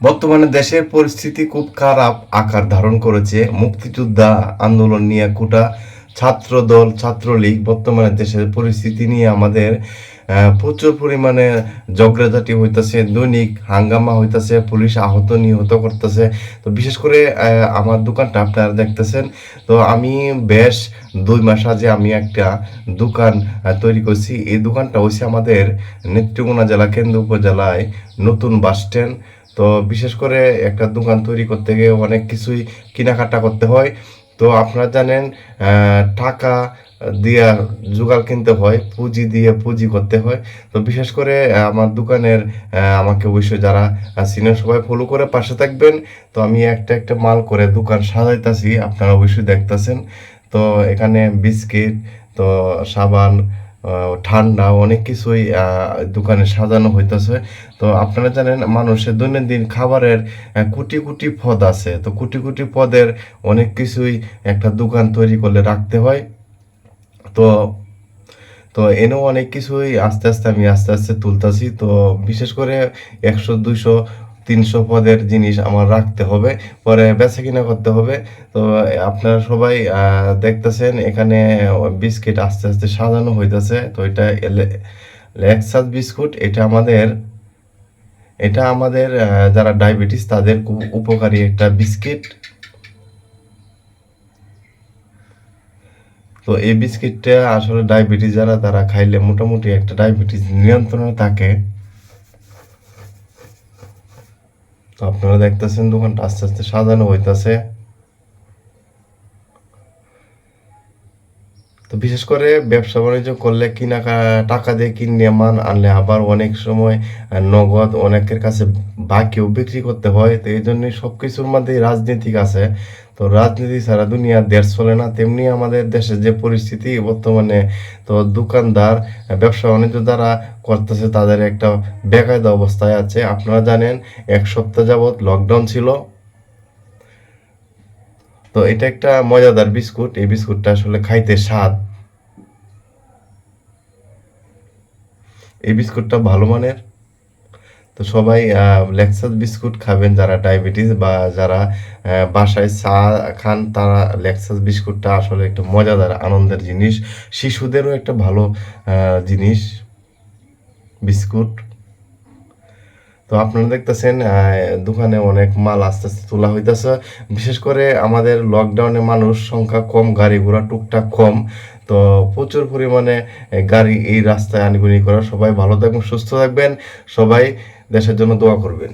বর্তমানে দেশের পরিস্থিতি খুব খারাপ আকার ধারণ করেছে। মুক্তিযোদ্ধা আন্দোলন নিয়ে কোটা ছাত্র দল ছাত্রলীগ বর্তমানে দেশের পরিস্থিতি নিয়ে আমাদের প্রচুর পরিমাণে ঝগড়াঝাটি হইতাছে, দৈনিক হাঙ্গামা হইতাছে, পুলিশ আহত নিহত করতেছে। তো বিশেষ করে আমার দোকানটা আপনারা দেখতেছেন। তো আমি বেশ দুই মাস আগে আমি একটা দোকান তৈরি করছি। এই দোকানটা হচ্ছে আমাদের নেত্রকোনা জেলা, কেন্দ্র উপজেলায় নতুন বাস স্ট্যান্ড। তো বিশেষ করে একটা দোকান তৈরি করতে গিয়ে অনেক কিছুই কেনাকাটা করতে হয়। তো আপনারা জানেন টাকা দিয়ে জোগাড় কিনতে হয়, পুঁজি দিয়ে পুঁজি করতে হয়। তো বিশেষ করে আমার দোকানের আমাকে অবশ্যই যারা সিনিয়র সবাই ফলো করে পাশে থাকবেন। তো আমি একটা একটা মাল করে দোকান সাজাইতাছি, আপনারা অবশ্যই দেখতাছেন। তো এখানে বিস্কিট, তো সাবান ঠান্ডা, অনেক কিছুই দোকানে সাজানো হইতেছে। তো আপনারা জানেন, মানুষের দৈনন্দিন খাবারের কোটি কোটি পদ আছে। তো কোটি কোটি পদের অনেক কিছুই একটা দোকান তৈরি করলে রাখতে হয়। তো তো এনেও অনেক কিছুই আস্তে আস্তে আমি আস্তে আস্তে তুলতাছি। তো বিশেষ করে একশো, দুইশো তিনশো পদের জিনিস আমার রাখতে হবে, পরে বেচা কিনা করতে হবে। তো আপনারা সবাই দেখতেছেন, এখানে বিস্কিট আস্তে আস্তে সাজানো হইতেছে। তো এটা লেক্সাস বিস্কুট, এটা আমাদের এটা আমাদের যারা ডায়াবেটিস, তাদের খুব উপকারী একটা বিস্কিট। তো এই বিস্কিটটা আসলে ডায়াবেটিস যারা, তারা খাইলে মোটামুটি একটা ডায়াবেটিস নিয়ন্ত্রণে থাকে। আপনারা দেখতেছেন দোকানটা আস্তে আস্তে সাজানো হইতাছে। তো বিশেষ করে ব্যবসা বাণিজ্য করলে কিনা টাকা দিয়ে কিনে মান আনলে আবার অনেক সময় নগদ অনেকের কাছে বাকিও বিক্রি করতে হয়। তো এই জন্যই সব কিছুর মধ্যেই রাজনীতিক আছে। তো রাজনীতি ছাড়া দুনিয়ার দেশ চলে না। তেমনি আমাদের দেশের যে পরিস্থিতি বর্তমানে, তো দোকানদার, ব্যবসা বাণিজ্য যারা করতেছে তাদের একটা বেকায়দা অবস্থায় আছে। আপনারা জানেন, এক সপ্তাহ যাবৎ লকডাউন ছিল। তো এটা একটা মজাদার বিস্কুট। এই বিস্কুটটা আসলে খাইতে স্বাদ। এই বিস্কুটটা ভালো মানের। তো সবাই লেক্সাস বিস্কুট খাবেন যারা ডায়াবেটিস বা যারা বাসায় চা খান, তারা লেক্সাস বিস্কুটটা আসলে একটা মজাদার আনন্দের জিনিস। শিশুদেরও একটা ভালো জিনিস, বিস্কুট। তো আপনারা দেখতেছেন দোকানে অনেক মাল আস্তে আস্তে তোলা হইতেছে। বিশেষ করে আমাদের লকডাউনে মানুষ সংখ্যা কম, গাড়ি ঘোড়া টুকটাক কম। তো প্রচুর পরিমাণে গাড়ি এই রাস্তায় আনিগুনি করা। সবাই ভালো থাকবেন, সুস্থ থাকবেন। সবাই দেশের জন্য দোয়া করবেন।